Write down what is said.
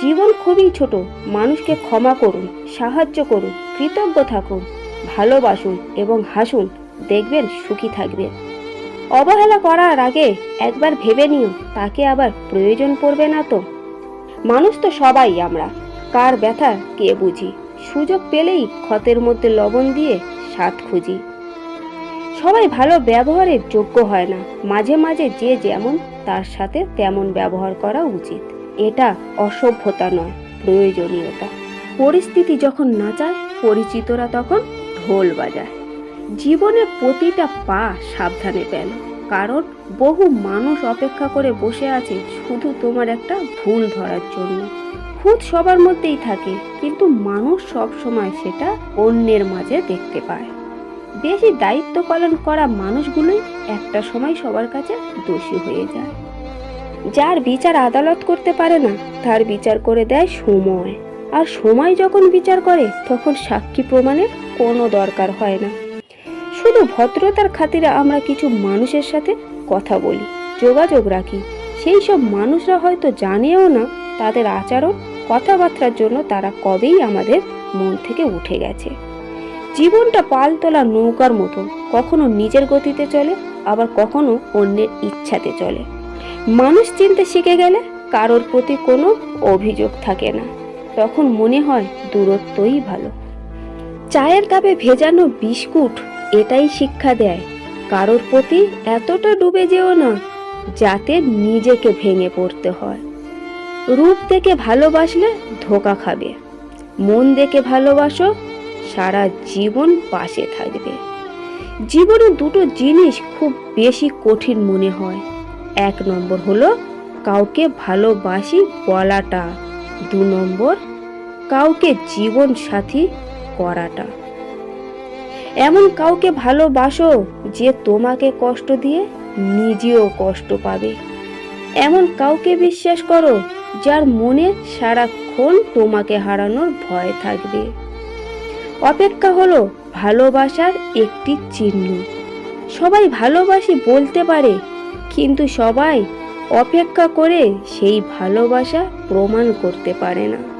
জীবন খুবই ছোট। মানুষকে ক্ষমা করুন, সাহায্য করুন, কৃতজ্ঞ থাকুন, ভালোবাসুন এবং হাসুন। দেখবেন সুখী থাকবেন। অবহেলা করার আগে একবার ভেবে নিও, তাকে আবার প্রয়োজন পড়বে না তো। মানুষ তো সবাই আমরা, কার ব্যথা কে বুঝি? সুযোগ পেলেই ক্ষতের মধ্যে লবণ দিয়ে স্বাদ খুঁজি। সবাই ভালো ব্যবহারের যোগ্য হয় না। মাঝে মাঝে যে যেমন, তার সাথে তেমন ব্যবহার করা উচিত। এটা অসভ্যতা নয়, প্রয়োজনীয়তা। পরিস্থিতি যখন নাচায় পরিচিতরা তখন ঢোল বাজায়। জীবনের প্রতিটা পা সাবধানে পেল, কারণ বহু মানুষ অপেক্ষা করে বসে আছে শুধু তোমার একটা ভুল ধরার জন্য। খুদ সবার মধ্যেই থাকে, কিন্তু মানুষ সব সময় সেটা অন্যের মাঝে দেখতে পায়। বেশি দায়িত্ব পালন করা মানুষগুলোই একটা সময় সবার কাছে দোষী হয়ে যায়। যার বিচার আদালত করতে পারে না, তার বিচার করে দেয় সময়। আর সময় যখন বিচার করে, তখন সাক্ষী প্রমাণের কোনো দরকার হয় না। শুধু ভদ্রতার খাতিরে আমরা কিছু মানুষের সাথে কথা বলি, যোগাযোগ রাখি। সেই সব মানুষরা হয়তো জানেও না তাদের আচরণ, কথাবার্তার জন্য তারা কবেই আমাদের মন থেকে উঠে গেছে। জীবনটা পাল তোলা নৌকার মতো, কখনো নিজের গতিতে চলে, আবার কখনো অন্যের ইচ্ছাতে চলে। মানুষ চিনতে শিখে গেলে কারোর প্রতি কোনো অভিযোগ থাকে না। তখন মনে হয় দূরত্বই ভালো। চায়ের কাপে ভেজানো বিস্কুট এটাই শিক্ষা দেয়। কারোর প্রতি এতটা ডুবে যেও না, যাতে নিজেকে ভেঙে পড়তে হয়। রূপ দেখে ভালোবাসলে ধোকা খাবে। মন দেখে ভালোবাসো, সারা জীবন পাশে থাকবে। জীবনে দুটো জিনিস খুব বেশি কঠিন মনে হয়। এক নম্বর হলো কাউকে ভালোবাসি বলাটা। দু নম্বর, কাউকে জীবন সাথী করাটা। এমন কাউকে ভালোবাসো যে তোমাকে কষ্ট দিয়ে নিজেও কষ্ট পাবে। এমন কাউকে বিশ্বাস করো যার মনে সারাক্ষণ তোমাকে হারানোর ভয় থাকবে। অপেক্ষা হলো ভালোবাসার একটি চিহ্ন। সবাই ভালোবাসি বলতে পারে কিন্তু সবাই অপেক্ষা করে সেই ভালোবাসা প্রমাণ করতে পারে না।